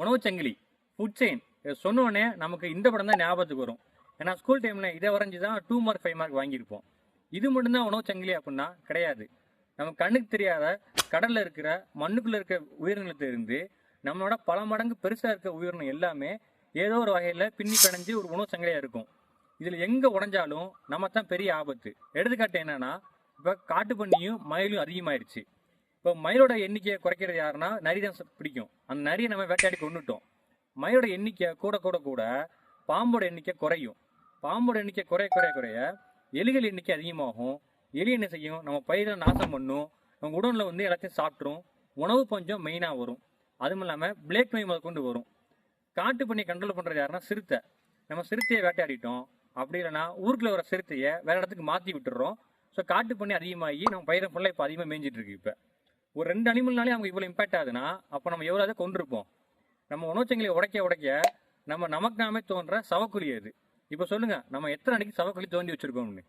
உணவுச் சங்கிலி food chain இதை சொன்னோடனே நமக்கு இந்த படம் தான் ஞாபகத்துக்கு வரும். ஏன்னா ஸ்கூல் டைமில் இதை வரைஞ்சி தான் டூ மார்க் ஃபைவ் மார்க் வாங்கியிருப்போம். இது மட்டும்தான் உணவு சங்கிலி அப்படின்னா கிடையாது. நம்ம கண்ணுக்கு தெரியாத கடலில் இருக்கிற மண்ணுக்குள்ளே இருக்கிற உயிரினத்திலிருந்து நம்மளோட பல மடங்கு பெருசாக இருக்க உயிரினம் எல்லாமே ஏதோ ஒரு வகையில் பின்னி பிணைஞ்சு ஒரு உணவு சங்கிலியாக இருக்கும். இதில் எங்கே உடஞ்சாலும் நம்ம தான் பெரிய ஆபத்து. எடுத்துக்காட்டு என்னென்னா இப்போ காட்டு பண்ணியும் மயிலும் அதிகமாயிருச்சு. இப்போ மயிலோட எண்ணிக்கையை குறைக்கிறது யாருன்னா நரி தான் பிடிக்கும். அந்த நரியை நம்ம வேட்டையாடி கொண்டுட்டோம் மயிலோட எண்ணிக்கை கூட கூட கூட பாம்போட எண்ணிக்கை குறையும். பாம்போட எண்ணிக்கை குறைய குறைய குறைய எலிகள் எண்ணிக்கை அதிகமாகும். எலி என்ன செய்யும்? நம்ம பயிரை நாசம் பண்ணும். நம்ம உடலில் வந்து எல்லாத்தையும் சாப்பிட்ரும் உணவு பஞ்சம் மெயினாக வரும். அதுவும் இல்லாமல் பிளேக் நோய் முதல் கொண்டு வரும். காட்டு பண்ணி கண்ட்ரோல் பண்ணுறது யாருன்னா சிறுத்தை. நம்ம சிறுத்தையை வேட்டையாடிட்டோம். அப்படி இல்லைன்னா ஊருக்குள்ள வர சிறுத்தையை வேறு இடத்துக்கு மாற்றி விட்டுறோம். ஸோ காட்டு பண்ணி அதிகமாகி நம்ம பயிரை ஃபுல்லாக இப்போ அதிகமாக மேய்ஞ்சிட்டு இருக்கு இப்போ. ஒரு ரெண்டு அனிமல்னாலே அவங்க இவ்வளோ இம்பாக்ட் ஆகுதுன்னா அப்போ நம்ம எவ்வளோ அதை கொண்டிருப்போம் நம்ம உணவுச்சங்களை உடைக்க உடைக்க நம்ம நமக்கு நாமே தோன்ற சவக்குழி அது. இப்போ சொல்லுங்க நம்ம எத்தனை அடிக்கு சவக்குழி தோண்டி வச்சுருக்கோம்னு.